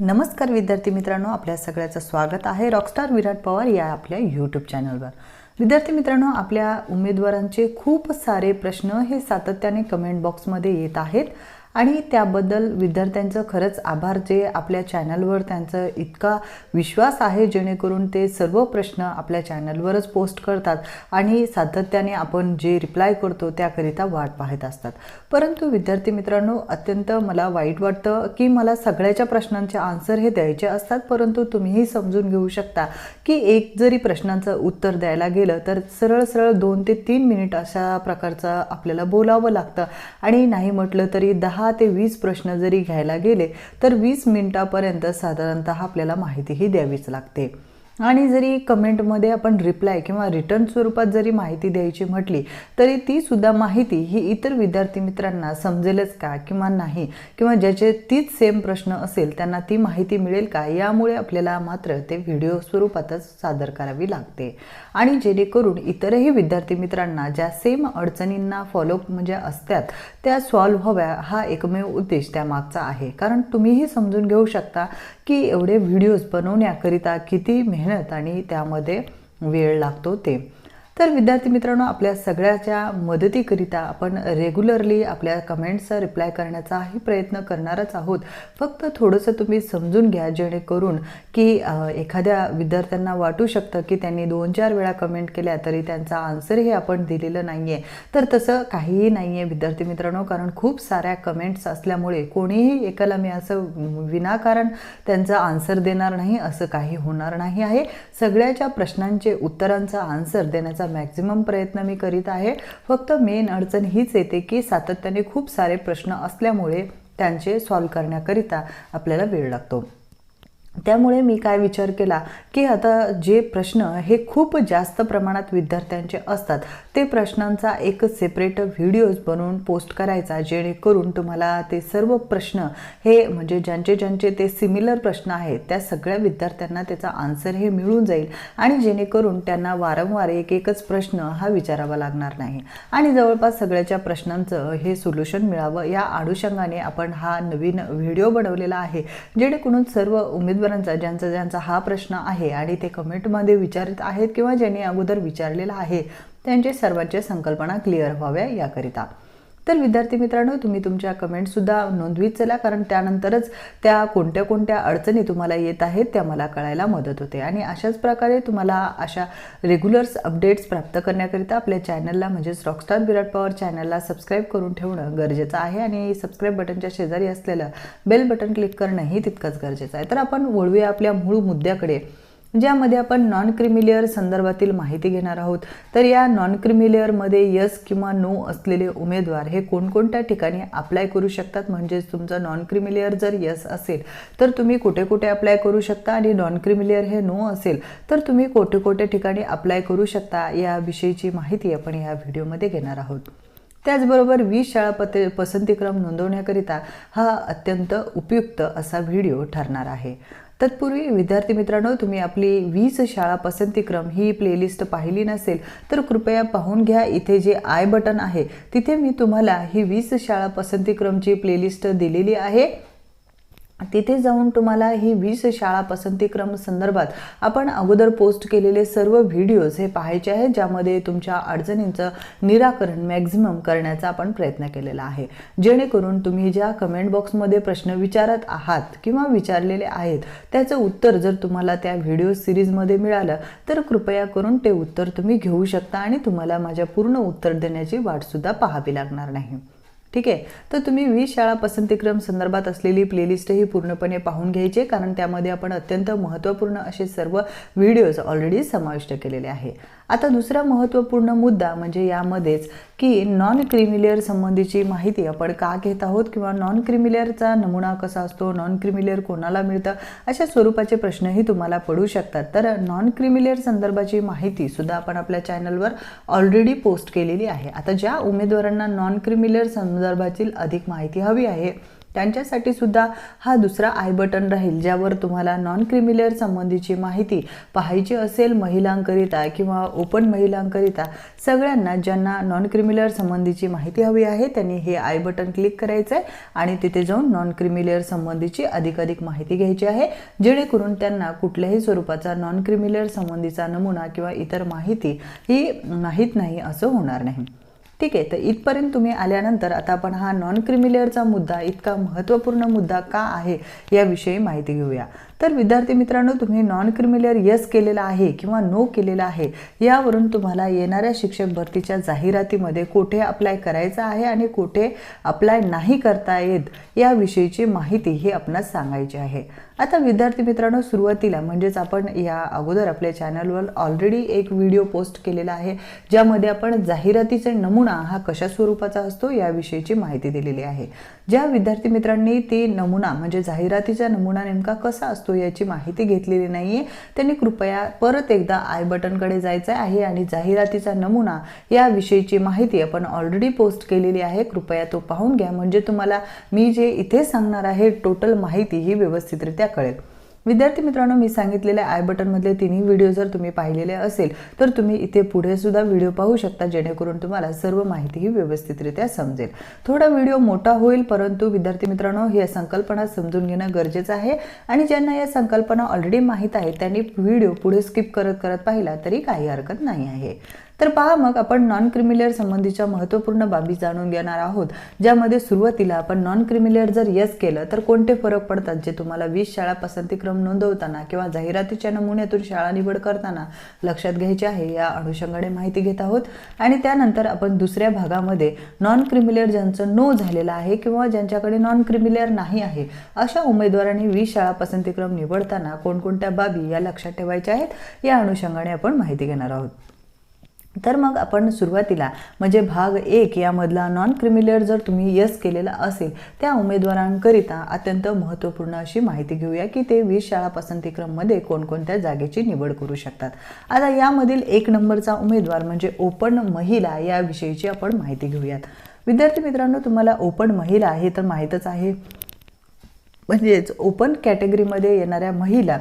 नमस्कार विद्यार्थी मित्रांनो आपल्या सगळ्याचं स्वागत आहे रॉकस्टार विराट पवार या आपल्या यूट्यूब चॅनलवर विद्यार्थी मित्रांनो आपल्या उमेदवारांचे खूप सारे प्रश्न हे सातत्याने कमेंट बॉक्समध्ये येत आहेत. आणि त्याबद्दल विद्यार्थ्यांचं खरंच आभार जे आपल्या चॅनलवर त्यांचं इतका विश्वास आहे जेणेकरून ते सर्व प्रश्न आपल्या चॅनलवरच पोस्ट करतात आणि सातत्याने आपण जे रिप्लाय करतो त्याकरिता वाट पाहत असतात. परंतु विद्यार्थी मित्रांनो अत्यंत मला वाईट वाटतं की मला सगळ्याच्या प्रश्नांचे आन्सर हे द्यायचे असतात परंतु तुम्हीही समजून घेऊ शकता की एक जरी प्रश्नांचं उत्तर द्यायला गेलं तर सरळ सरळ दोन ते तीन मिनिट अशा प्रकारचं आपल्याला बोलावं लागतं. आणि नाही म्हटलं तरी दहा ते वीस प्रश्न जरी घ्यायला गेले तर वीस मिनिटापर्यंत साधारणतः आपल्याला माहितीही द्यावीच लागते. आणि जरी कमेंटमध्ये आपण रिप्लाय किंवा रिटर्न स्वरूपात जरी माहिती द्यायची म्हटली तरी ती सुद्धा माहिती ही इतर विद्यार्थी मित्रांना समजेलच का किंवा नाही? किंवा ज्याचे तीच सेम प्रश्न असेल त्यांना ती माहिती मिळेल का? यामुळे आपल्याला मात्र ते व्हिडिओ स्वरूपातच सादर करावी लागते. आणि जेणेकरून इतरही विद्यार्थी मित्रांना ज्या सेम अडचणींना फॉलो म्हणजे असतात त्या सॉल्व्ह व्हाव्या हा एकमेव उद्देश त्यामागचा आहे. कारण तुम्हीही समजून घेऊ शकता की एवढे व्हिडिओज बनवण्याकरिता किती मेहनत आणि त्यामध्ये वेळ लागतो ते. तर विद्यार्थी मित्रांनो आपल्या सगळ्याच्या मदतीकरिता आपण रेग्युलरली आपल्या कमेंट्सचा रिप्लाय करण्याचाही प्रयत्न करणारच आहोत. फक्त थोडंसं तुम्ही समजून घ्या जेणेकरून की एखाद्या विद्यार्थ्यांना वाटू शकतं की त्यांनी दोन चार वेळा कमेंट केल्या तरी त्यांचा आन्सरही आपण दिलेलं नाही आहे तर तसं काहीही नाही आहे विद्यार्थी मित्रांनो कारण खूप साऱ्या कमेंट्स असल्यामुळे कोणीही एकाला मी असं विनाकारण त्यांचा आन्सर देणार नाही असं काही होणार नाही आहे. सगळ्याच्या प्रश्नांचे उत्तरांचा आन्सर देण्याचा मॅक्झिमम प्रयत्न मी करीत आहे. फक्त मेन अडचण हीच येते की सातत्याने खूप सारे प्रश्न असल्यामुळे त्यांचे सॉल्व करण्याकरिता आपल्याला वेळ लागतो. त्यामुळे मी काय विचार केला की आता जे प्रश्न हे खूप जास्त प्रमाणात विद्यार्थ्यांचे असतात ते प्रश्नांचा एक सेपरेट व्हिडिओज बनवून पोस्ट करायचा जेणेकरून तुम्हाला ते सर्व प्रश्न हे म्हणजे ज्यांचे ज्यांचे ते सिमिलर प्रश्न आहेत त्या सगळ्या विद्यार्थ्यांना त्याचा आन्सर हे मिळून जाईल आणि जेणेकरून त्यांना वारंवार एक एकच प्रश्न हा विचारावा लागणार नाही. आणि जवळपास सगळ्याच्या प्रश्नांचं हे सोल्युशन मिळावं या अनुषंगाने आपण हा नवीन व्हिडिओ बनवलेला आहे जेणेकरून सर्व उमेदवार उमेदवारांचा ज्यांचा ज्यांचा हा प्रश्न आहे आणि ते कमेंटमध्ये विचारित आहेत किंवा ज्यांनी अगोदर विचारलेला आहे त्यांचे सर्वांच्या संकल्पना क्लिअर व्हाव्या याकरिता. तर विद्यार्थी मित्रांनो तुम्ही तुमच्या कमेंटसुद्धा नोंदवीत चला कारण त्यानंतरच त्या कोणत्या कोणत्या अडचणी तुम्हाला येत आहेत त्या मला कळायला मदत होते. आणि अशाच प्रकारे तुम्हाला अशा रेग्युलर्स अपडेट्स प्राप्त करण्याकरिता आपल्या चॅनलला म्हणजेच रॉकस्टार विराट पॉवर चॅनलला सबस्क्राईब करून ठेवणं गरजेचं आहे. आणि सबस्क्राईब बटनच्या शेजारी असलेलं बेल बटन क्लिक करणंही तितकंच गरजेचं आहे. तर आपण वळूया आपल्या मूळ मुद्द्याकडे. ज्यामध्ये आपण नॉन क्रिमिलेअर संदर्भातील माहिती घेणार आहोत. तर या नॉन क्रिमिलेअरमध्ये यस किंवा नो असलेले उमेदवार हे कोणकोणत्या ठिकाणी अप्लाय करू शकतात? म्हणजेच तुमचं नॉन क्रिमिलेअर जर यस असेल तर तुम्ही कुठे कुठे अप्लाय करू शकता? आणि नॉन क्रिमिलेअर हे नो असेल तर तुम्ही कोठे कोठे ठिकाणी अप्लाय करू शकता? याविषयीची माहिती आपण या व्हिडिओमध्ये घेणार आहोत. त्याचबरोबर वीस शाळा पत पसंतीक्रम नोंदवण्याकरिता हा अत्यंत उपयुक्त असा व्हिडिओ ठरणार आहे. तत्पूर्वी विद्यार्थी मित्रांनो तुम्ही आपली वीज शाळा पसंतीक्रम ही प्लेलिस्ट पाहिली नसेल तर कृपया पाहून घ्या. इथे जे आय बटन आहे तिथे मी तुम्हाला ही वीस शाळा पसंतीक्रमची प्लेलिस्ट दिलेली आहे. तिथे जाऊन तुम्हाला ही वीस शाळा पसंतीक्रम संदर्भात आपण अगोदर पोस्ट केलेले सर्व व्हिडिओज हे पाहायचे आहेत ज्यामध्ये तुमच्या अडचणींचं निराकरण मॅक्झिमम करण्याचा आपण प्रयत्न केलेला आहे. जेणेकरून तुम्ही ज्या कमेंट बॉक्समध्ये प्रश्न विचारत आहात किंवा विचारलेले आहेत त्याचं उत्तर जर तुम्हाला त्या व्हिडिओ सिरीजमध्ये मिळालं तर कृपया करून ते उत्तर तुम्ही घेऊ शकता आणि तुम्हाला माझ्या पूर्ण उत्तर देण्याची वाटसुद्धा पाहावी लागणार नाही. ठीक आहे? तर तुम्ही वीस शाळा पसंतीक्रम संदर्भात असलेली प्लेलिस्ट ही पूर्णपणे पाहून घ्यायची कारण त्यामध्ये आपण अत्यंत महत्त्वपूर्ण असे सर्व व्हिडिओज ऑलरेडी समाविष्ट केलेले आहे. आता दुसरा महत्त्वपूर्ण मुद्दा म्हणजे यामध्येच की नॉन क्रिमिलेअर संबंधीची माहिती आपण का घेत आहोत किंवा नॉन क्रिमिलेअरचा नमुना कसा असतो नॉन क्रिमिलेअर कोणाला मिळतं अशा स्वरूपाचे प्रश्नही तुम्हाला पडू शकतात. तर नॉन क्रिमिलेअर संदर्भाची माहिती सुद्धा आपण आपल्या चॅनलवर ऑलरेडी पोस्ट केलेली आहे. आता ज्या उमेदवारांना नॉन क्रिमिलेअर संदर्भातील अधिक माहिती हवी आहे त्यांच्यासाठी सुद्धा हा दुसरा आय बटन राहील ज्यावर तुम्हाला नॉन क्रिमिलेअर संबंधीची माहिती पाहायची असेल महिलांकरिता किंवा ओपन महिलांकरिता सगळ्यांना ज्यांना नॉन क्रिमिलेअर संबंधीची माहिती हवी आहे त्यांनी हे आय बटन क्लिक करायचं आहे आणि तिथे जाऊन नॉन क्रिमिलेअर संबंधीची अधिकाधिक माहिती घ्यायची आहे जेणेकरून त्यांना कुठल्याही स्वरूपाचा नॉन क्रिमिलेअर संबंधीचा नमुना किंवा इतर माहिती ही माहीत नाही असं होणार नाही. ठीक आहे. तर इथपर्यंत तुम्ही आल्यानंतर आता आपण हा नॉन क्रिमिलेअरचा मुद्दा इतका महत्त्वपूर्ण मुद्दा का आहे याविषयी माहिती घेऊया. तर विद्यार्थी मित्रांनो तुम्ही नॉन क्रिमिलेअर यस केलेला आहे किंवा नो केलेला आहे यावरून तुम्हाला येणाऱ्या शिक्षक भरतीच्या जाहिरातीमध्ये कुठे अप्लाय करायचं आहे आणि कुठे अप्लाय नाही करता येत याविषयीची माहिती ही आपणास सांगायची आहे. आता विद्यार्थी मित्रांनो सुरुवातीला म्हणजेच आपण या अगोदर आपल्या चॅनलवर ऑलरेडी एक व्हिडिओ पोस्ट केलेला आहे ज्यामध्ये आपण जाहिरातीचे नमुना हा कशा स्वरूपाचा असतो याविषयीची माहिती दिलेली आहे. ज्या विद्यार्थी मित्रांनी ती नमुना म्हणजे जाहिरातीचा नमुना नेमका कसा असतो याची माहिती घेतलेली नाही आहे त्यांनी कृपया परत एकदा आय बटनकडे जायचं आहे आणि जाहिरातीचा नमुना याविषयीची माहिती आपण ऑलरेडी पोस्ट केलेली आहे. कृपया तो पाहून घ्या. म्हणजे तुम्हाला मी जे इथे सांगणार आहे टोटल माहिती ही व्यवस्थितरित्या कळेल. विद्यार्थी मित्रांनो मी सांगितलेल्या आय बटनमधले तिन्ही व्हिडिओ जर तुम्ही पाहिलेले असेल तर तुम्ही इथे पुढे सुद्धा व्हिडिओ पाहू शकता जेणेकरून तुम्हाला सर्व माहितीही व्यवस्थितरित्या समजेल. थोडा व्हिडिओ मोठा होईल परंतु विद्यार्थी मित्रांनो ही संकल्पना समजून घेणं गरजेचं आहे. आणि ज्यांना या संकल्पना ऑलरेडी माहीत आहे त्यांनी व्हिडिओ पुढे स्किप करत करत पाहिला तरी काही हरकत नाही आहे. तर पहा मग आपण नॉन क्रिमिलेअर संबंधीच्या महत्त्वपूर्ण बाबी जाणून घेणार आहोत ज्यामध्ये सुरुवातीला आपण नॉन क्रिमिलेअर जर यस केलं तर कोणते फरक पडतात जे तुम्हाला वीस शाळा पसंतीक्रम नोंदवताना किंवा जाहिरातीच्या नमुन्यातून शाळा निवड करताना लक्षात घ्यायचे आहे या अनुषंगाने माहिती घेत आहोत. आणि त्यानंतर आपण दुसऱ्या भागामध्ये नॉन क्रिमिलेअर ज्यांचं नो झालेलं आहे किंवा ज्यांच्याकडे नॉन क्रिमिलेअर नाही आहे अशा उमेदवारांनी वीस शाळा पसंतीक्रम निवडताना कोणकोणत्या बाबी या लक्षात ठेवायच्या आहेत या अनुषंगाने आपण माहिती घेणार आहोत. तर मग आपण सुरुवातीला म्हणजे भाग एक यामधला नॉन क्रिमिलेअर जर तुम्ही यस केलेला असेल त्या उमेदवारांकरिता अत्यंत महत्त्वपूर्ण अशी माहिती घेऊया की ते वीस शाळा पसंतीक्रममध्ये कोणकोणत्या जागेची निवड करू शकतात. आता यामधील एक नंबरचा उमेदवार म्हणजे ओपन महिला याविषयीची आपण माहिती घेऊयात. विद्यार्थी मित्रांनो तुम्हाला ओपन महिला हे तर माहीतच आहे. म्हणजेच ओपन कॅटेगरीमध्ये येणाऱ्या महिला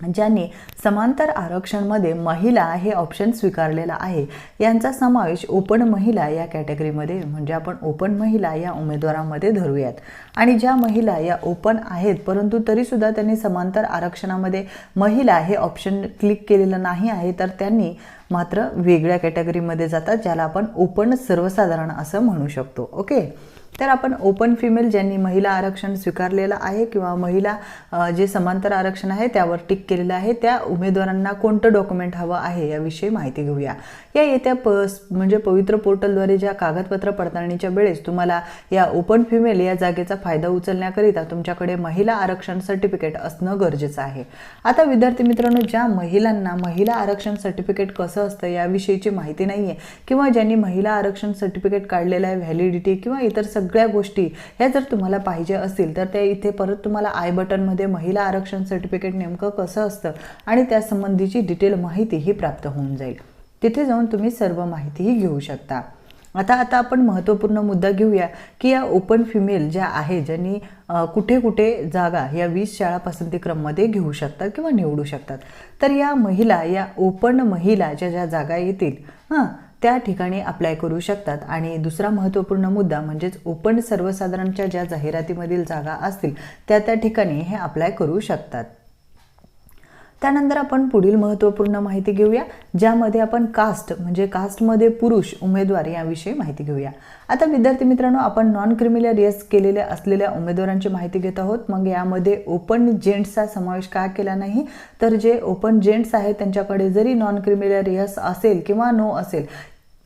ज्यांनी समांतर आरक्षणमध्ये महिला हे ऑप्शन स्वीकारलेलं आहे. यांचा समावेश ओपन महिला या कॅटेगरीमध्ये म्हणजे आपण ओपन महिला या उमेदवारामध्ये धरूयात. आणि ज्या महिला या ओपन आहेत परंतु तरीसुद्धा त्यांनी समांतर आरक्षणामध्ये महिला हे ऑप्शन क्लिक केलेलं नाही आहे तर त्यांनी मात्र वेगळ्या कॅटेगरीमध्ये जातात ज्याला आपण ओपन सर्वसाधारण असं म्हणू शकतो. ओके तर आपण ओपन फिमेल ज्यांनी महिला आरक्षण स्वीकारलेलं आहे किंवा महिला जे समांतर आरक्षण आहे त्यावर टिक केलेलं आहे त्या उमेदवारांना कोणतं डॉक्युमेंट हवं आहे याविषयी माहिती घेऊया. या येत्या प म्हणजे पवित्र पोर्टलद्वारे ज्या कागदपत्र पडताळणीच्या वेळेस तुम्हाला या ओपन फिमेल या जागेचा फायदा उचलण्याकरिता तुमच्याकडे महिला आरक्षण सर्टिफिकेट असणं गरजेचं आहे. आता विद्यार्थी मित्रांनो ज्या महिलांना महिला आरक्षण सर्टिफिकेट कसं असतं याविषयीची माहिती नाही आहे किंवा ज्यांनी महिला आरक्षण सर्टिफिकेट काढलेलं आहे व्हॅलिडिटी किंवा इतर सगळ्या सगळ्या गोष्टी ह्या जर तुम्हाला पाहिजे असतील तर त्या इथे परत तुम्हाला आय बटनमध्ये महिला आरक्षण सर्टिफिकेट नेमकं कसं असतं आणि त्यासंबंधीची डिटेल माहिती ही प्राप्त होऊन जाईल. तिथे जाऊन तुम्ही सर्व माहितीही घेऊ शकता. आता आता आपण महत्त्वपूर्ण मुद्दा घेऊया की या ओपन फिमेल ज्या आहे ज्यांनी कुठे कुठे जागा या वीस शाळा पसंतीक्रममध्ये घेऊ शकतात किंवा निवडू शकतात. तर या महिला या ओपन महिला ज्या ज्या जागा येतील हां त्या ठिकाणी अप्लाय करू शकतात. आणि दुसरा महत्त्वपूर्ण मुद्दा म्हणजेच ओपन सर्वसाधारणच्या ज्या जाहिरातीमधील जागा असतील त्या त्या ठिकाणी हे अप्लाय करू शकतात. त्यानंतर आपण पुढील महत्त्वपूर्ण माहिती घेऊया ज्यामध्ये आपण कास्ट म्हणजे कास्टमध्ये पुरुष उमेदवार याविषयी माहिती घेऊया. आता विद्यार्थी मित्रांनो आपण नॉन क्रिमिनल यस केलेल्या असलेल्या उमेदवारांची माहिती घेत आहोत. मग यामध्ये ओपन जेंट्सचा समावेश का केला नाही? तर जे ओपन जेंट्स आहेत त्यांच्याकडे जरी नॉन क्रिमिनल यस असेल किंवा नो असेल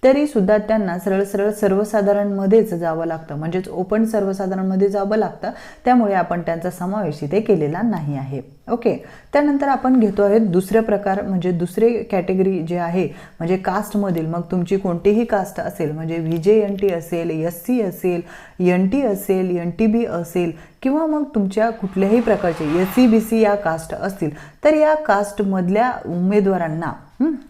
तरी सुद्धा त्यांना सरळ सरळ सर्वसाधारणमध्येच जावं लागतं. म्हणजेच ओपन सर्वसाधारणमध्ये जावं लागतं. त्यामुळे आपण त्यांचा समावेश इथे केलेला नाही आहे. ओके? त्यानंतर आपण घेतो आहे दुसरे प्रकार म्हणजे दुसरे कॅटेगरी जे आहे म्हणजे कास्टमधील मग तुमची कोणतीही कास्ट असेल म्हणजे व्ही जे एन टी असेल एस सी असेल एन टी असेल एन टी बी असेल किंवा मग तुमच्या कुठल्याही प्रकारचे एस सी बी सी या कास्ट असतील तर या कास्टमधल्या उमेदवारांना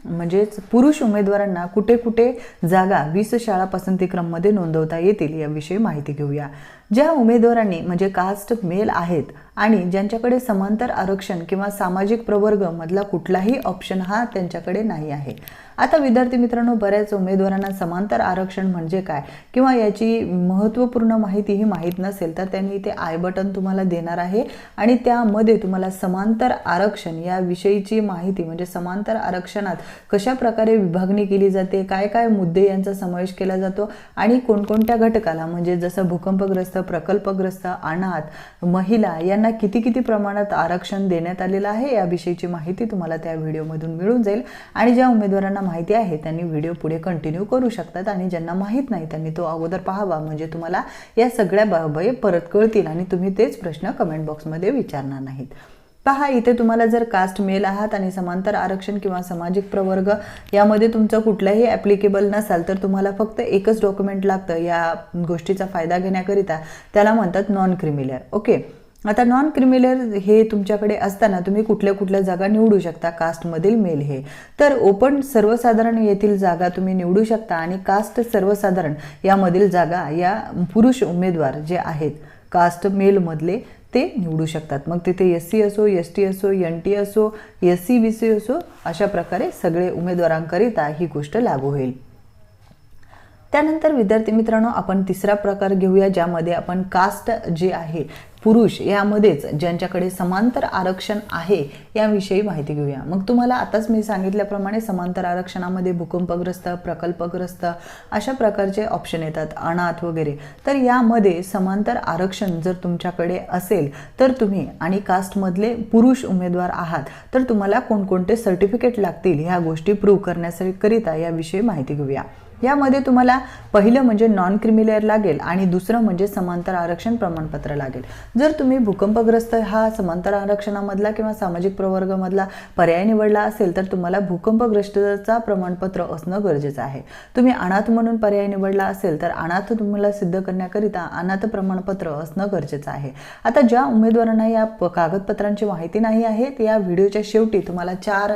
म्हणजेच पुरुष उमेदवारांना कुठे कुठे जागा वीस शाळा पसंतीक्रममध्ये नोंदवता येतील याविषयी माहिती घेऊया. ज्या उमेदवारांनी म्हणजे कास्ट मेल आहेत आणि ज्यांच्याकडे समांतर आरक्षण किंवा सामाजिक प्रवर्ग मधला कुठलाही ऑप्शन हा त्यांच्याकडे नाही आहे. आता विद्यार्थी मित्रांनो बऱ्याच उमेदवारांना समांतर आरक्षण म्हणजे काय? किंवा याची महत्त्वपूर्ण माहिती ही माहीत नसेल तर त्यांनी इथे आय बटन तुम्हाला देणार आहे आणि त्यामध्ये तुम्हाला समांतर आरक्षण या विषयीची माहिती म्हणजे समांतर आरक्षणात कशा प्रकारे विभागणी केली जाते काय काय मुद्दे यांचा समावेश केला जातो आणि कोणकोणत्या घटकाला म्हणजे जसं भूकंपग्रस्त प्रकल्पग्रस्त अनाथ महिला त्यांना किती किती प्रमाणात आरक्षण देण्यात आलेलं आहे याविषयीची माहिती तुम्हाला त्या व्हिडिओमधून मिळून जाईल. आणि ज्या उमेदवारांना माहिती आहे त्यांनी व्हिडिओ पुढे कंटिन्यू करू शकतात आणि ज्यांना माहीत नाही त्यांनी तो अगोदर पाहावा. म्हणजे तुम्हाला या सगळ्या बाबी परत कळतील आणि तुम्ही तेच प्रश्न कमेंट बॉक्समध्ये विचारणार नाहीत. पहा इथे तुम्हाला जर कास्ट मेल आहात आणि समांतर आरक्षण किंवा सामाजिक प्रवर्ग यामध्ये तुमचं कुठलंही ॲप्लिकेबल नसाल तर तुम्हाला फक्त एकच डॉक्युमेंट लागतं. या गोष्टीचा फायदा घेण्याकरिता त्याला म्हणतात नॉन क्रिमिलर ओके आता नॉन क्रिमिलर हे तुमच्याकडे असताना तुम्ही कुठल्या कुठल्या जागा निवडू शकता? कास्टमधील मेल हे. तर ओपन सर्वसाधारण येथील जागा तुम्ही निवडू शकता आणि कास्ट सर्वसाधारण यामधील जागा या पुरुष उमेदवार जे आहेत कास्ट मेलमधले ते निवडू शकतात. मग तिथे एस सी असो एस टी असो एन टी असो एस सी बी सी असो अशा प्रकारे सगळे उमेदवारांकरिता ही गोष्ट लागू होईल. त्यानंतर विद्यार्थी मित्रांनो आपण तिसरा प्रकार घेऊया ज्यामध्ये आपण कास्ट जे आहे पुरुष यामध्येच ज्यांच्याकडे समांतर आरक्षण आहे याविषयी माहिती घेऊया. मग तुम्हाला आताच मी सांगितल्याप्रमाणे समांतर आरक्षणामध्ये भूकंपग्रस्त प्रकल्पग्रस्त अशा प्रकारचे ऑप्शन येतात अनाथ वगैरे. तर यामध्ये समांतर आरक्षण जर तुमच्याकडे असेल तर तुम्ही आणि कास्टमधले पुरुष उमेदवार आहात तर तुम्हाला कोणकोणते सर्टिफिकेट लागतील ह्या गोष्टी प्रूव्ह करण्यासाठी करिता याविषयी माहिती घेऊया. यामध्ये तुम्हाला पहिलं म्हणजे नॉन क्रिमिलेअर लागेल आणि दुसरं म्हणजे समांतर आरक्षण प्रमाणपत्र लागेल. जर तुम्ही भूकंपग्रस्त हा समांतर आरक्षणामधला किंवा सामाजिक प्रवर्गामधला पर्याय निवडला असेल तर तुम्हाला भूकंपग्रस्तचा प्रमाणपत्र असणं गरजेचं आहे. तुम्ही अनाथ म्हणून पर्याय निवडला असेल तर अनाथ तुम्हाला सिद्ध करण्याकरिता अनाथ प्रमाणपत्र असणं गरजेचं आहे. आता ज्या उमेदवारांना या कागदपत्रांची माहिती नाही आहे या व्हिडिओच्या शेवटी तुम्हाला चार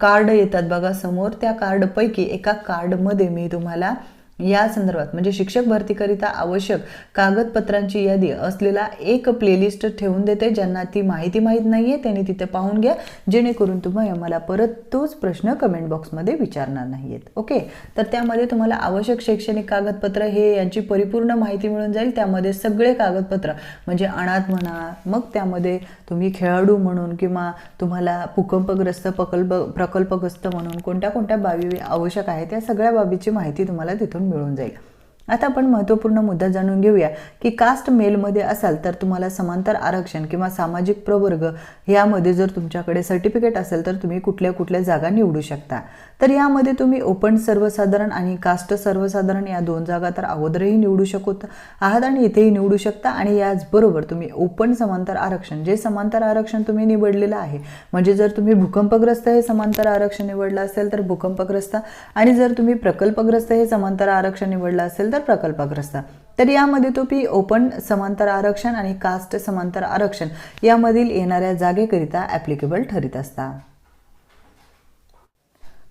कार्ड येतात बघा. समोर त्या कार्डपैकी एका कार्डमध्ये मी तुम्हाला या संदर्भात म्हणजे शिक्षक भरतीकरिता आवश्यक कागदपत्रांची यादी असलेला एक प्लेलिस्ट ठेवून देते ज्यांना ती माहिती माहीत नाही आहे त्यांनी तिथे पाहून घ्या. जेणेकरून तुम्ही मला परत तोच प्रश्न कमेंट बॉक्समध्ये विचारणार नाही आहेत ओके तर त्यामध्ये तुम्हाला आवश्यक शैक्षणिक कागदपत्र हे यांची परिपूर्ण माहिती मिळून जाईल. त्यामध्ये सगळे कागदपत्र म्हणजे अनाथ म्हणा मग त्यामध्ये तुम्ही खेळाडू म्हणून किंवा तुम्हाला भूकंपग्रस्त प्रकल्प प्रकल्पग्रस्त म्हणून कोणत्या कोणत्या बाबी आवश्यक आहेत त्या सगळ्या बाबीची माहिती तुम्हाला तिथून मिळून जाईल. आता आपण महत्त्वपूर्ण मुद्दा जाणून घेऊया की कास्ट मेलमध्ये असाल तर तुम्हाला समांतर आरक्षण किंवा सामाजिक प्रवर्ग यामध्ये जर तुमच्याकडे सर्टिफिकेट असेल तर तुम्ही कुठल्या कुठल्या जागा निवडू शकता. तर यामध्ये तुम्ही ओपन सर्वसाधारण आणि कास्ट सर्वसाधारण या दोन जागा तर अगोदरही निवडू शकत आहात आणि इथेही निवडू शकता. आणि याचबरोबर तुम्ही ओपन समांतर आरक्षण जे समांतर आरक्षण तुम्ही निवडलेलं आहे म्हणजे जर तुम्ही भूकंपग्रस्त हे समांतर आरक्षण निवडलं असेल तर भूकंपग्रस्त आणि जर तुम्ही प्रकल्पग्रस्त हे समांतर आरक्षण निवडलं असेल तर प्रकल्पग्रस्त. तर यामध्ये तुम्ही ओपन समांतर आरक्षण आणि कास्ट समांतर आरक्षण यामधील येणाऱ्या जागेकरिता ॲप्लिकेबल ठरीत असता.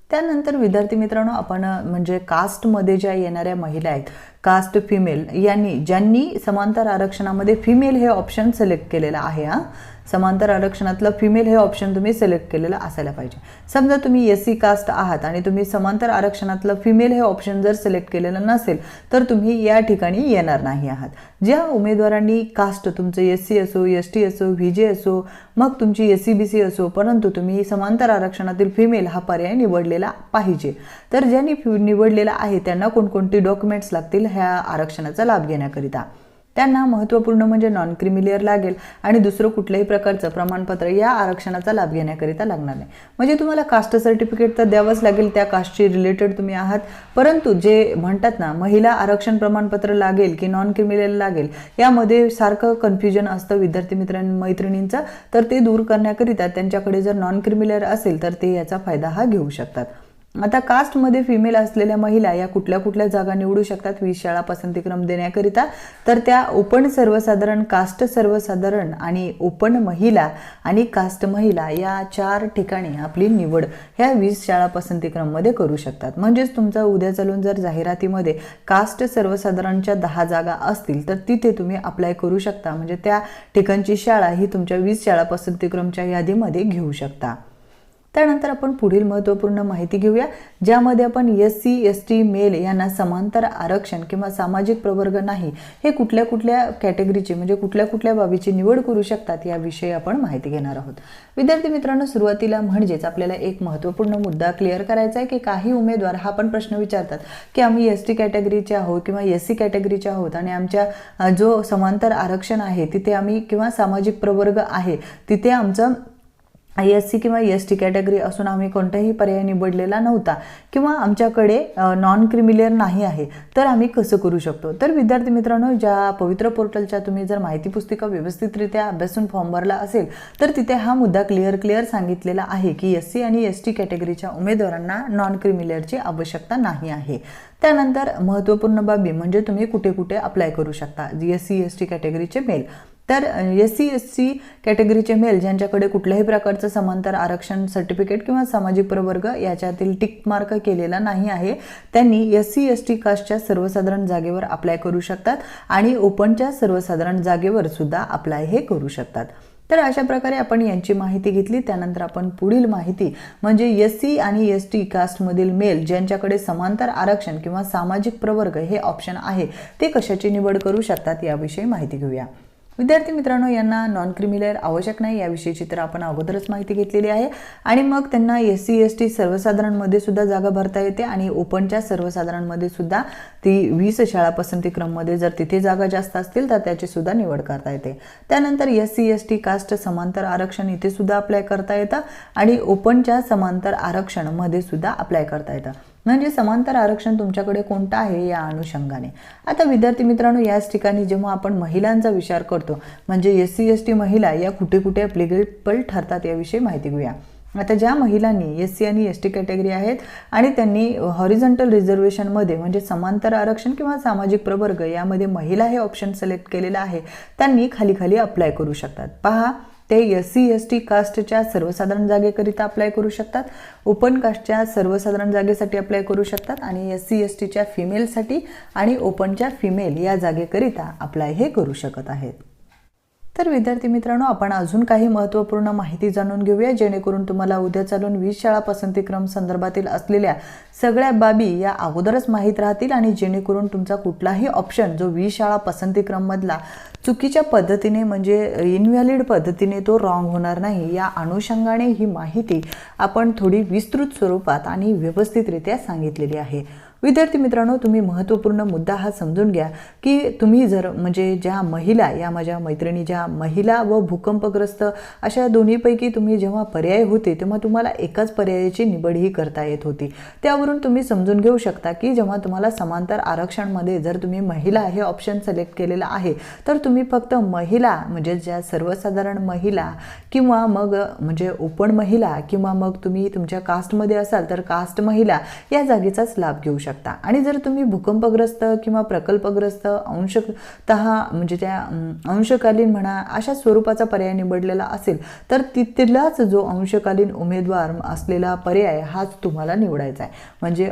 त्यानंतर विद्यार्थी मित्रांनो आपण म्हणजे कास्टमध्ये ज्या येणाऱ्या महिला आहेत कास्ट फिमेल यांनी ज्यांनी समांतर आरक्षणामध्ये फिमेल हे ऑप्शन सिलेक्ट केलेलं आहे हां. समांतर आरक्षणातलं फिमेल हे ऑप्शन तुम्ही सिलेक्ट केलेलं असायला पाहिजे. समजा तुम्ही एस सी कास्ट आहात आणि तुम्ही समांतर आरक्षणातलं फिमेल हे ऑप्शन जर सिलेक्ट केलेलं नसेल तर तुम्ही या ठिकाणी येणार नाही आहात. ज्या उमेदवारांनी कास्ट तुमचं एस सी असो एस टी असो व्ही जे असो मग तुमची एस सी बी सी असो परंतु तुम्ही समांतर आरक्षणातील फिमेल हा पर्याय निवडलेला पाहिजे. तर ज्यांनी निवडलेला आहे त्यांना कोणकोणती डॉक्युमेंट्स लागतील ह्या आरक्षणाचा लाभ घेण्याकरिता. त्यांना महत्त्वपूर्ण म्हणजे नॉन क्रिमिलियर लागेल आणि दुसरं कुठल्याही प्रकारचं प्रमाणपत्र या आरक्षणाचा लाभ घेण्याकरिता लागणार नाही. म्हणजे तुम्हाला कास्ट सर्टिफिकेट तर द्यावंच लागेल त्या कास्टशी रिलेटेड तुम्ही आहात. परंतु जे म्हणतात ना महिला आरक्षण प्रमाणपत्र लागेल की नॉन क्रिमिलियर लागेल यामध्ये सारखं कन्फ्युजन असतं विद्यार्थी मित्र मैत्रिणींचं. तर ते दूर करण्याकरिता त्यांच्याकडे जर नॉन क्रिमिलियर असेल तर ते याचा फायदा हा घेऊ शकतात. आता कास्टमध्ये फिमेल असलेल्या महिला या कुठल्या कुठल्या जागा निवडू शकतात? वीस शाळा पसंतीक्रम देण्याकरिता. तर त्या ओपन सर्वसाधारण कास्ट सर्वसाधारण आणि ओपन महिला आणि कास्ट महिला या चार ठिकाणी आपली निवड ह्या वीस शाळा पसंतीक्रममध्ये करू शकतात. म्हणजेच तुमचा उद्या चालून जर जाहिरातीमध्ये कास्ट सर्वसाधारणच्या दहा जागा असतील तर तिथे तुम्ही अप्लाय करू शकता. म्हणजे त्या ठिकाणची शाळा ही तुमच्या वीस शाळा पसंतीक्रमच्या यादीमध्ये घेऊ शकता. त्यानंतर आपण पुढील महत्त्वपूर्ण माहिती घेऊया ज्यामध्ये आपण S C S T male यांना समांतर आरक्षण किंवा सामाजिक प्रवर्ग नाही हे कुठल्या कुठल्या कॅटेगरीची म्हणजे कुठल्या कुठल्या बाबीची निवड करू शकतात याविषयी आपण माहिती घेणार आहोत. विद्यार्थी मित्रांनो सुरुवातीला म्हणजेच आपल्याला एक महत्त्वपूर्ण मुद्दा क्लिअर करायचा आहे की काही उमेदवार हा पण प्रश्न विचारतात की आम्ही एस टी कॅटेगरीचे आहोत किंवा एस सी कॅटेगरीचे आहोत आणि आमच्या जो समांतर आरक्षण आहे तिथे आम्ही किंवा सामाजिक प्रवर्ग आहे तिथे आमचं एस सी किंवा एस टी कॅटेगरी असून आम्ही कोणताही पर्याय निवडलेला नव्हता किंवा आमच्याकडे नॉन क्रिमिलेअर नाही आहे तर आम्ही कसं करू शकतो? तर विद्यार्थी मित्रांनो ज्या पवित्र पोर्टलच्या तुम्ही जर माहिती पुस्तिका व्यवस्थितरित्या अभ्यासून फॉर्म भरला असेल तर तिथे हा मुद्दा क्लिअर क्लिअर सांगितलेला आहे की एस सी आणि एस टी कॅटेगरीच्या उमेदवारांना नॉन क्रिमिलेअरची आवश्यकता नाही आहे. त्यानंतर महत्त्वपूर्ण बाबी म्हणजे तुम्ही कुठे कुठे अप्लाय करू शकता? जी एस सी एस टी कॅटेगरीचे मेल तर एस सी एस सी कॅटेगरीचे मेल ज्यांच्याकडे कुठल्याही प्रकारचं समांतर आरक्षण सर्टिफिकेट किंवा सामाजिक प्रवर्ग याच्यातील टिक मार्क केलेला नाही आहे त्यांनी एस सी एस टी कास्टच्या सर्वसाधारण जागेवर अप्लाय करू शकतात आणि ओपनच्या सर्वसाधारण जागेवर सुद्धा अप्लाय हे करू शकतात. तर अशा प्रकारे आपण यांची माहिती घेतली त्यानंतर आपण पुढील माहिती म्हणजे एस सी आणि एस टी कास्टमधील मेल ज्यांच्याकडे समांतर आरक्षण किंवा सामाजिक प्रवर्ग हे ऑप्शन आहे ते कशाची निवड करू शकतात याविषयी माहिती घेऊया. विद्यार्थी मित्रांनो यांना नॉन क्रिमिलेअर आवश्यक नाही याविषयीची तर आपण अगोदरच माहिती घेतलेली आहे. आणि मग त्यांना एस सी एस टी सर्वसाधारणमध्ये सुद्धा जागा भरता येते आणि ओपनच्या सर्वसाधारणमध्ये सुद्धा ती वीस शाळा पसंती क्रममध्ये जर तिथे जागा जास्त असतील तर त्याची सुद्धा निवड करता येते. त्यानंतर S C S T caste समांतर आरक्षण इथे सुद्धा अप्लाय करता येतं आणि ओपनच्या समांतर आरक्षणमध्ये सुद्धा अप्लाय करता येतं. म्हणजे समांतर आरक्षण तुमच्याकडे कोणतं आहे या अनुषंगाने? आता विद्यार्थी मित्रांनो याच ठिकाणी जेव्हा आपण महिलांचा विचार करतो म्हणजे एस सी एस टी महिला या कुठे कुठे अप्लिकेबल ठरतात याविषयी माहिती घेऊया. आता ज्या महिलांनी एस सी आणि एस टी कॅटेगरी आहेत आणि त्यांनी हॉरिझॉन्टल रिझर्वेशनमध्ये म्हणजे समांतर आरक्षण किंवा सामाजिक प्रवर्ग यामध्ये महिला हे ऑप्शन सिलेक्ट केलेलं आहे त्यांनी खाली खाली अप्लाय करू शकतात. पहा ते एस सी एस टी कास्टच्या सर्वसाधारण जागेकरिता अप्लाय करू शकतात. ओपन कास्टच्या सर्वसाधारण जागेसाठी अप्लाय करू शकतात आणि एस सी एस टीच्या फिमेलसाठी आणि ओपनच्या फिमेल या जागेकरिता अप्लाय हे करू शकत आहेत. तर विद्यार्थी मित्रांनो आपण अजून काही महत्त्वपूर्ण माहिती जाणून घेऊया. जेणेकरून तुम्हाला उद्या चालून वीज शाळा पसंतीक्रम संदर्भातील असलेल्या सगळ्या बाबी या अगोदरच माहीत राहतील आणि जेणेकरून तुमचा कुठलाही ऑप्शन जो वीज शाळा पसंतीक्रममधला चुकीच्या पद्धतीने म्हणजे इनव्हॅलिड पद्धतीने तो रॉंग होणार नाही या अनुषंगाने ही माहिती आपण थोडी विस्तृत स्वरूपात आणि व्यवस्थितरित्या सांगितलेली आहे. विद्यार्थी मित्रांनो तुम्ही महत्त्वपूर्ण मुद्दा हा समजून घ्या की तुम्ही जर म्हणजे ज्या महिला या माझ्या मैत्रिणी ज्या महिला व भूकंपग्रस्त अशा दोन्हीपैकी तुम्ही जेव्हा पर्याय होते तेव्हा तुम्हाला एकाच पर्यायाची निवडही करता येत होती. त्यावरून तुम्ही समजून घेऊ शकता की जेव्हा तुम्हाला समांतर आरक्षणमध्ये जर तुम्ही महिला हे ऑप्शन सिलेक्ट केलेलं आहे तर तुम्ही फक्त महिला म्हणजे ज्या सर्वसाधारण महिला किंवा मग म्हणजे ओपन महिला किंवा मग तुम्ही तुमच्या कास्टमध्ये असाल तर कास्ट महिला या जागेचाच लाभ घेऊ शकता. शकता. आणि जर तुम्ही भूकंपग्रस्त किंवा प्रकल्पग्रस्त अंशत म्हणजे त्या अंशकालीन म्हणा अशा स्वरूपाचा पर्याय निवडलेला असेल तर तिथलाच जो अंशकालीन उमेदवार असलेला पर्याय हाच तुम्हाला निवडायचा आहे. म्हणजे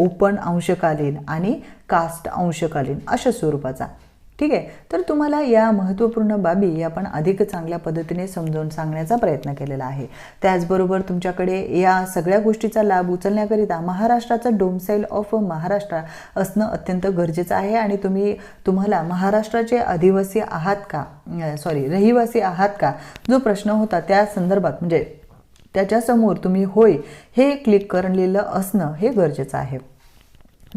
ओपन अंशकालीन आणि कास्ट अंशकालीन अशा स्वरूपाचा. ठीक आहे? तर तुम्हाला या महत्त्वपूर्ण बाबी आपण अधिक चांगल्या पद्धतीने समजावून सांगण्याचा प्रयत्न केलेला आहे. त्याचबरोबर तुमच्याकडे या सगळ्या गोष्टीचा लाभ उचलण्याकरिता महाराष्ट्राचं डोमसाईल ऑफ महाराष्ट्र असणं अत्यंत गरजेचं आहे आणि तुम्ही तुम्हाला महाराष्ट्राचे आदिवासी आहात का? सॉरी रहिवासी आहात का? जो प्रश्न होता त्या संदर्भात म्हणजे त्याच्यासमोर तुम्ही होय हे क्लिक करलेलं असणं हे गरजेचं आहे.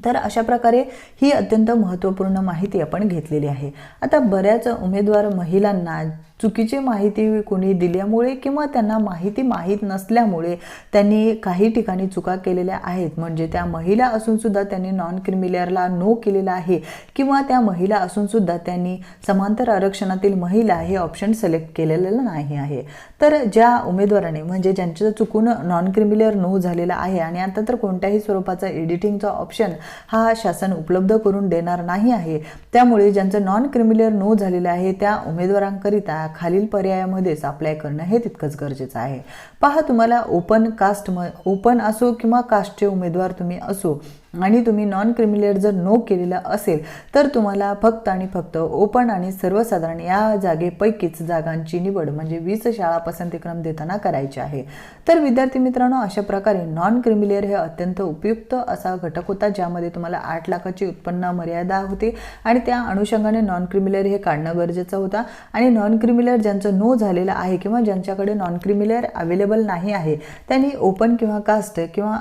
तर अशा प्रकारे ही अत्यंत महत्त्वपूर्ण माहिती आपण घेतलेली आहे. आता बऱ्याच उमेदवार महिलांना चुकीची माहिती कोणी दिल्यामुळे किंवा त्यांना माहिती माहीत नसल्यामुळे त्यांनी काही ठिकाणी चुका केलेल्या आहेत. म्हणजे त्या महिला असूनसुद्धा त्यांनी नॉन क्रिमिलियरला नो केलेला आहे किंवा त्या महिला असूनसुद्धा त्यांनी समांतर आरक्षणातील महिला हे ऑप्शन सिलेक्ट केलेलं नाही आहे. तर ज्या उमेदवाराने म्हणजे ज्यांचं चुकून नॉन क्रिमिलियर नो झालेला आहे आणि आता तर कोणत्याही स्वरूपाचा एडिटिंगचा ऑप्शन हा शासन उपलब्ध करून देणार नाही आहे त्यामुळे ज्यांचं नॉन क्रिमिलियर नो झालेलं आहे त्या उमेदवारांकरिता खालील पर्यायामध्येच अप्लाय करणं हे तितकंच गरजेचं आहे. पहा तुम्हाला ओपन कास्ट म ओपन असो किंवा कास्टचे उमेदवार तुम्ही असो आणि तुम्ही नॉन क्रिमिलियर जर नो केलेला असेल तर तुम्हाला फक्त आणि फक्त ओपन आणि सर्वसाधारण या जागेपैकीच जागांची निवड म्हणजे वीस शाळा पसंतीक्रम देताना करायची आहे. तर विद्यार्थी मित्रांनो अशा प्रकारे नॉन क्रिमिलेअर हे अत्यंत उपयुक्त असा घटक होता ज्यामध्ये तुम्हाला आठ लाखाची उत्पन्न मर्यादा होती आणि त्या अनुषंगाने नॉन क्रिमिलेअर हे काढणं गरजेचं होता. आणि नॉन क्रिमिलेअर ज्यांचं नो झालेलं आहे किंवा ज्यांच्याकडे नॉन क्रिमिलेअर अवेलेबल नाही आहे त्यांनी ओपन किंवा कास्ट किंवा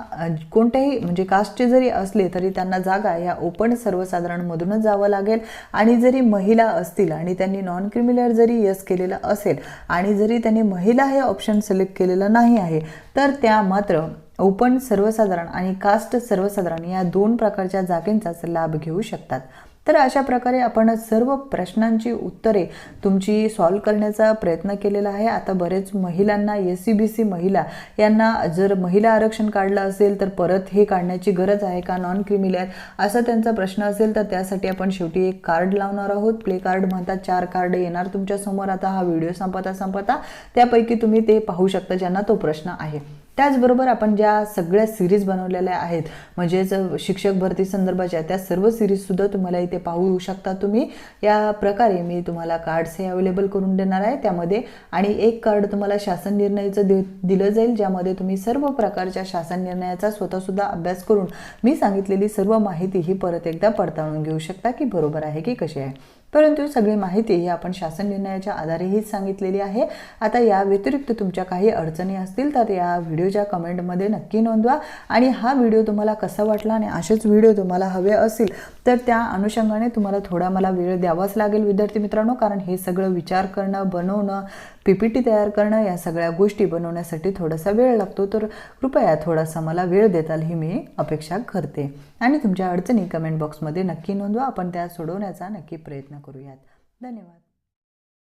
कोणत्याही म्हणजे कास्टचे जरी असले तरी त्यांना जागा या ओपन सर्वसाधारणमधूनच जावं लागेल. आणि जरी महिला असतील आणि त्यांनी नॉन क्रिमिलर जरी यस केलेलं असेल आणि जरी त्यांनी महिला हे ऑप्शन सिलेक्ट केलेलं नाही आहे तर त्या मात्र ओपन सर्वसाधारण आणि कास्ट सर्वसाधारण या दोन प्रकारच्या जागेंचाच लाभ घेऊ शकतात. तर अशा प्रकारे आपण सर्व प्रश्नांची उत्तरे तुमची सॉल्व करण्याचा प्रयत्न केलेला आहे. आता बरेच महिलांना एस सी बी सी महिला यांना जर महिला आरक्षण काढलं असेल तर परत हे काढण्याची गरज आहे का? नॉन क्रिमिलियर असा त्यांचा प्रश्न असेल तर त्यासाठी आपण शेवटी एक कार्ड लावणार आहोत. प्ले कार्ड म्हणतात चार कार्ड येणार तुमच्यासमोर आता हा व्हिडिओ संपता संपता त्यापैकी तुम्ही ते पाहू शकता ज्यांना तो प्रश्न आहे. त्याचबरोबर आपण ज्या सगळ्या सिरीज बनवलेल्या आहेत म्हणजेच शिक्षक भरती संदर्भाच्या त्या सर्व सिरीजसुद्धा तुम्हाला इथे पाहू शकता तुम्ही. या प्रकारे मी तुम्हाला कार्ड्स हे अवेलेबल करून देणार आहे. त्यामध्ये आणि एक कार्ड तुम्हाला शासन निर्णयाचं दि दिलं जाईल ज्यामध्ये तुम्ही सर्व प्रकारच्या शासन निर्णयाचा स्वतःसुद्धा अभ्यास करून मी सांगितलेली सर्व माहिती ही परत एकदा पडताळून घेऊ शकता की बरोबर आहे की कशी आहे. परंतु सगळी माहिती ही आपण शासन निर्णयाच्या आधारेही सांगितलेली आहे. आता या व्यतिरिक्त तुमच्या काही अडचणी असतील तर या व्हिडिओच्या कमेंटमध्ये नक्की नोंदवा. आणि हा व्हिडिओ तुम्हाला कसा वाटला आणि असेच व्हिडिओ तुम्हाला हवे असतील तर त्या अनुषंगाने तुम्हाला थोडा मला वेळ द्यावाच लागेल विद्यार्थी मित्रांनो कारण हे सगळं विचार करणं बनवणं पी पी टी तयार करणं या सगळ्या गोष्टी बनवण्यासाठी थोडासा वेळ लागतो. तर कृपया थोडासा मला वेळ देताल ही मी अपेक्षा करते. आणि तुमच्या अडचणी कमेंट बॉक्समध्ये नक्की नोंदवा. आपण त्या सोडवण्याचा नक्की प्रयत्न करूयात. धन्यवाद.